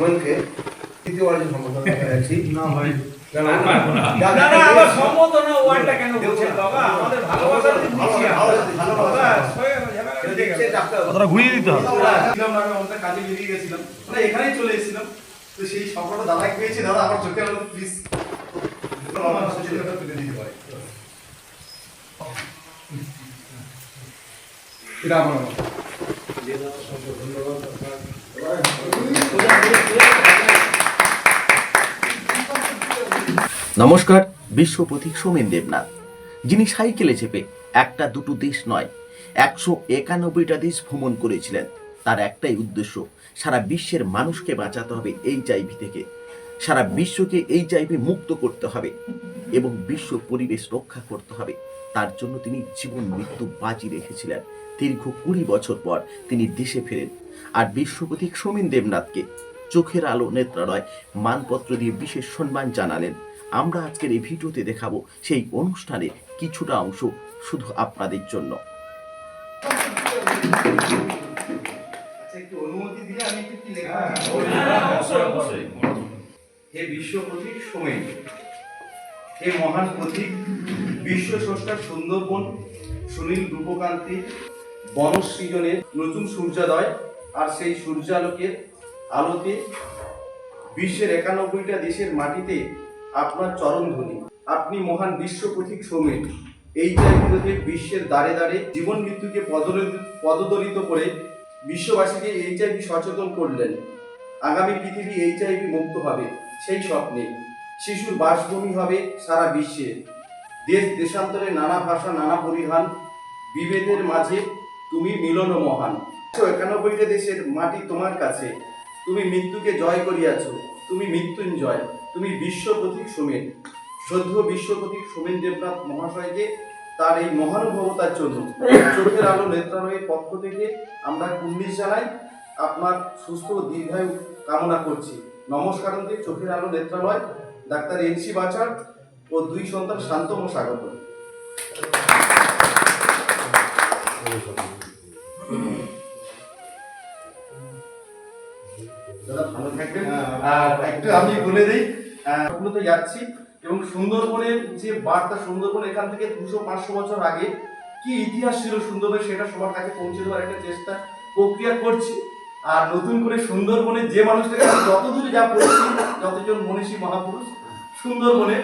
মোমেনকে তৃতীয় বারের সম্বোধন করেছি না ভাই। ঘুরিয়ে দিতে হবে। কাজে বেরিয়ে গেছিলাম। এখানেই চলে এসেছিলাম। তো সেই সম্পর্কটা দাদাকে পেয়েছি। দাদা আমার চোখে আলো প্লিজ তুলে দিতে পারে আমার। নমস্কার, বিশ্ব সোমেন দেবনাথ। যিনি সাইকেলে চেপে একটা দুটো দেশ নয়, একশো একানব্বইটা দেশ ভ্রমণ করেছিলেন। তার একটাই উদ্দেশ্য, সারা বিশ্বের মানুষকে বাঁচাতে হবে এই চাইভি থেকে। সারা বিশ্বকে এই চাইভি মুক্ত করতে হবে এবং বিশ্ব পরিবেশ রক্ষা করতে হবে। তার জন্য তিনি জীবন মৃত্যু বাজি রেখেছিলেন। দীর্ঘ কুড়ি বছর পর তিনি দেশে ফেরেন আর বিশ্ব প্রতীক সোমেন দেবনাথকে চোখের আলো নেত্রালয় মানপত্র দিয়ে বিশেষ সম্মান জানালেন আমরা আজকের এই ভিডিওতে দেখাবো সেই অনুষ্ঠানে কিছুটা অংশ শুধু আপনাদের জন্য আচ্ছা। হে বিশ্ব হে মহান প্রতীক বিশ্ব সুন্দরবন, সুনীল রূপকান্তি বনসৃজনের নতুন সূর্যোদয় আর সেই সূর্যালোকের আলোতে বিশ্বের একানব্বইটা দেশের মাটিতে আপনার চরণধ্বনি আপনি মহান বিশ্ব প্রতীক সোমেন। এই বিরোধে বিশ্বের দ্বারে দ্বারে জীবন মৃত্যুকে পদদলিত করে বিশ্ববাসীকে এইচআইভি সচেতন করলেন। আগামী পৃথিবী এইচআইভি মুক্ত হবে, সেই স্বপ্নে। শিশুর বাসভূমি হবে সারা বিশ্বে। দেশ দেশান্তরে নানা ভাষা, নানা পরিধান, বিভেদের মাঝে তুমি মিলন মহান। একশো একানব্বইটা দেশের মাটি তোমার কাছে। তুমি মৃত্যুকে জয় করিয়াছ, তুমি মৃত্যুঞ্জয়, তুমি বিশ্ব প্রতীক সোমেন। শ্রদ্ধ বিশ্ব প্রতীক সোমেন দেবনাথ মহাশয়কে তার এই মহানুভবতার জন্য চোখের আলো নেত্রালয়ের পক্ষ থেকে আমরা কুর্নিশ জানাই। আপনার সুস্থ দীর্ঘায়ু কামনা করছি। নমস্কারন্তে চোখের আলো নেত্রালয়, ডাক্তার এনসি বাচার ও দুই সন্তান শান্তম স্বাগত ভালো আমি বলে দিই তো যাচ্ছি এবং সুন্দরবনের যে বার্তা, সুন্দরবন এখান থেকে দুশো পাঁচশো বছর আগে কি ইতিহাস ছিল সুন্দরবনের, সেটা সবার কাছে পৌঁছে দেওয়ার একটা চেষ্টা, প্রক্রিয়া করছি। আর নতুন করে সুন্দরবনের যে মানুষটাকে যতদূরে যা পড়েছি, যতজন মনীষী মহাপুরুষ সুন্দরবনে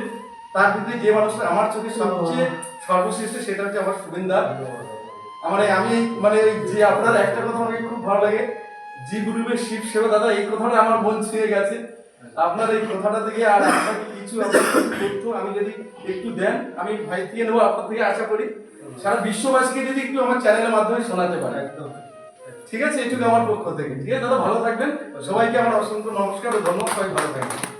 তার ভিতরে যে মানুষটা আমার চোখে সবচেয়ে সর্বশ্রেষ্ঠ, সেটা হচ্ছে আমার শুভেন্দা এই- আমি মানে যে আপনার একটা কথা আমাকে খুব ভালো লাগে। জি গ্রুপের শিব সেবা দাদা এই কথাটা আমার মন ছুঁয়ে গেছে। আপনার এই কথাটা থেকে আর আপনাকে কিছু তথ্য আমি যদি একটু দেন আমি ভাই থেকে নেব আপনার থেকে আশা করি। সারা বিশ্ববাসীকে যদি একটু আমার চ্যানেলের মাধ্যমে শোনাতে পারে একদম। ঠিক আছে? এটুকু আমার পক্ষ থেকে। ঠিক আছে দাদা ভালো থাকবেন। সবাইকে আমার অসংখ্য নমস্কার ও ধন্যবাদ। সবাই ভালো থাকবেন।